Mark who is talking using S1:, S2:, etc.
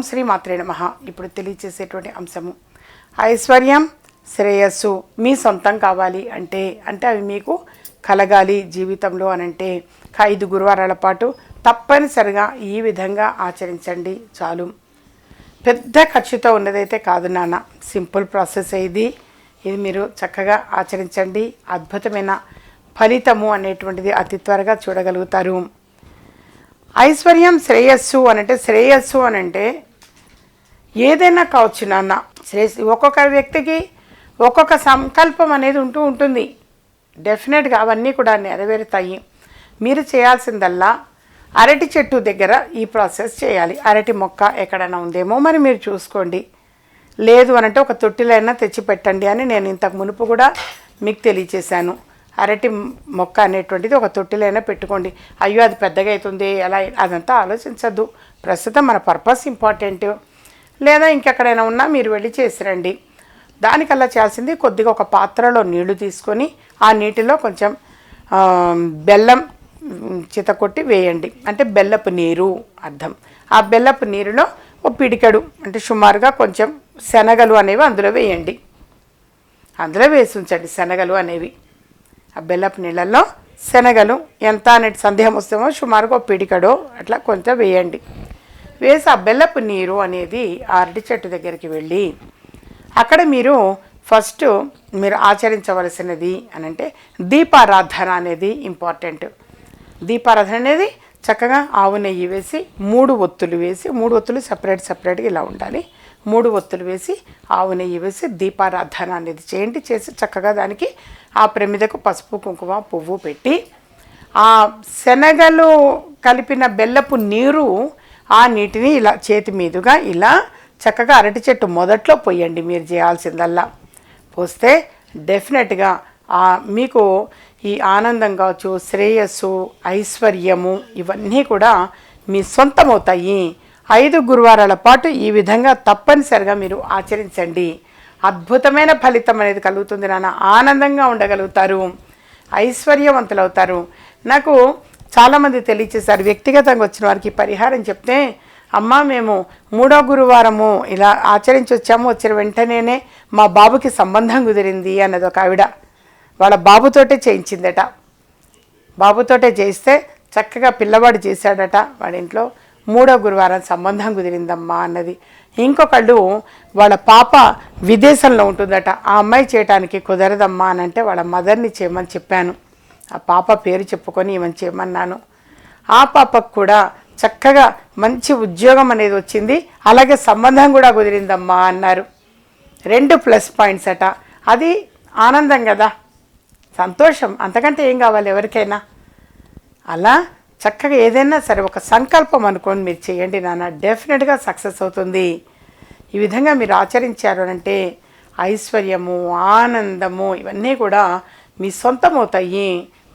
S1: ఓం శ్రీ మాత్రే నమ. ఇప్పుడు తెలియచేసేటువంటి అంశము. ఐశ్వర్యం శ్రేయస్సు మీ సొంతం కావాలి అంటే అంటే అవి మీకు కలగాలి జీవితంలో అని అంటే ఐదు గురువారాల పాటు తప్పనిసరిగా ఈ విధంగా ఆచరించండి చాలు. పెద్ద ఖర్చుతో ఉన్నదైతే కాదు నాన్న. సింపుల్ ప్రాసెస్ ఇది. ఇది మీరు చక్కగా ఆచరించండి. అద్భుతమైన ఫలితము అనేటువంటిది అతి త్వరగా చూడగలుగుతారు. ఐశ్వర్యం శ్రేయస్సు అనంటే శ్రేయస్సు అనంటే ఏదైనా కావచ్చు నాన్న. శ్రేయస్సు ఒక్కొక్క వ్యక్తికి ఒక్కొక్క సంకల్పం అనేది ఉంటూ ఉంటుంది. డెఫినెట్గా అవన్నీ కూడా నెరవేరుతాయి. మీరు చేయాల్సిందల్లా అరటి చెట్టు దగ్గర ఈ ప్రాసెస్ చేయాలి. అరటి మొక్క ఎక్కడైనా ఉందేమో మరి మీరు చూసుకోండి. లేదు అనంటే ఒక తొట్టిలైనా తెచ్చి పెట్టండి అని నేను ఇంతకు మునుపు కూడా మీకు తెలియచేశాను. అరటి మొక్క అనేటువంటిది ఒక తొట్టిలైనా పెట్టుకోండి. అయ్యో అది పెద్దగా అవుతుంది ఎలా అదంతా ఆలోచించద్దు. ప్రస్తుతం మన పర్పస్ ఇంపార్టెంట్. లేదా ఇంకెక్కడైనా ఉన్నా మీరు వెళ్ళి చేసిరండి. దానికల్లా చేయాల్సింది కొద్దిగా ఒక పాత్రలో నీళ్ళు తీసుకొని ఆ నీటిలో కొంచెం బెల్లం చితకొట్టి వేయండి. అంటే బెల్లపు నీరు అర్థం. ఆ బెల్లపు నీరులో ఒక పిడికెడు అంటే సుమారుగా కొంచెం శనగలు అనేవి అందులో వేయండి. అందులో వేసి ఉంచండి శనగలు అనేవి. ఆ బెల్లపు నీళ్ళల్లో శనగలు ఎంత అనేది సందేహం వస్తేమో సుమారుగా ఒక పిడికడో అట్లా కొంచెం వేయండి. వేసి ఆ బెల్లపు నీరు అనేది ఆ అరటి చెట్టు దగ్గరికి వెళ్ళి అక్కడ మీరు ఫస్ట్ మీరు ఆచరించవలసినది అని అంటే దీపారాధన అనేది ఇంపార్టెంట్. దీపారాధన అనేది చక్కగా ఆవు నెయ్యి వేసి మూడు ఒత్తులు వేసి మూడు ఒత్తులు సపరేట్ సపరేట్గా ఇలా ఉండాలి. మూడు ఒత్తులు వేసి ఆవు నెయ్యి వేసి దీపారాధన అనేది చేయండి. చేసి చక్కగా దానికి ఆ ప్రమిదకు పసుపు కుంకుమ పువ్వు పెట్టి ఆ శనగలు కలిపిన బెల్లపు నీరు ఆ నీటిని ఇలా చేతి మీదుగా ఇలా చక్కగా అరటి చెట్టు మొదట్లో పోయండి మీరు చేయాల్సిందల్లా. పోస్తే డెఫినెట్గా మీకు ఈ ఆనందం కావచ్చు శ్రేయస్సు ఐశ్వర్యము ఇవన్నీ కూడా మీ సొంతమవుతాయి. ఐదు గురువారాల పాటు ఈ విధంగా తప్పనిసరిగా మీరు ఆచరించండి. అద్భుతమైన ఫలితం అనేది కలుగుతుంది నాన్న. ఆనందంగా ఉండగలుగుతారు. ఐశ్వర్యవంతులు అవుతారు నాకు చాలామంది తెలియచేశారు. వ్యక్తిగతంగా వచ్చిన వారికి పరిహారం చెప్తే అమ్మ మేము మూడో గురువారము ఇలా ఆచరించి వచ్చాము. వచ్చిన వెంటనేనే మా బాబుకి సంబంధం కుదిరింది అన్నది ఒక ఆవిడ వాళ్ళ బాబుతోటే చేయించిందట. బాబుతోటే చేయిస్తే చక్కగా పిల్లవాడు చేశాడట వాడి ఇంట్లో. మూడో గురువారం సంబంధం కుదిరిందమ్మా అన్నది. ఇంకొకళ్ళు వాళ్ళ పాప విదేశంలో ఉంటుందట. ఆ అమ్మాయి చేయటానికి కుదరదమ్మా అని అంటే వాళ్ళ మదర్ని చేయమని చెప్పాను. ఆ పాప పేరు చెప్పుకొని ఈమెను చేయమన్నాను. ఆ పాపకు కూడా చక్కగా మంచి ఉద్యోగం అనేది వచ్చింది. అలాగే సంబంధం కూడా కుదిరిందమ్మా అన్నారు. రెండు ప్లస్ పాయింట్స్ అట. అది ఆనందం కదా. సంతోషం. అంతకంటే ఏం కావాలి ఎవరికైనా? అలా చక్కగా ఏదైనా సరే ఒక సంకల్పం అనుకోని మీరు చేయండి నాన్న. డెఫినెట్గా సక్సెస్ అవుతుంది. ఈ విధంగా మీరు ఆచరించారు అంటే ఐశ్వర్యము ఆనందము ఇవన్నీ కూడా మీ సొంతం అవుతాయి.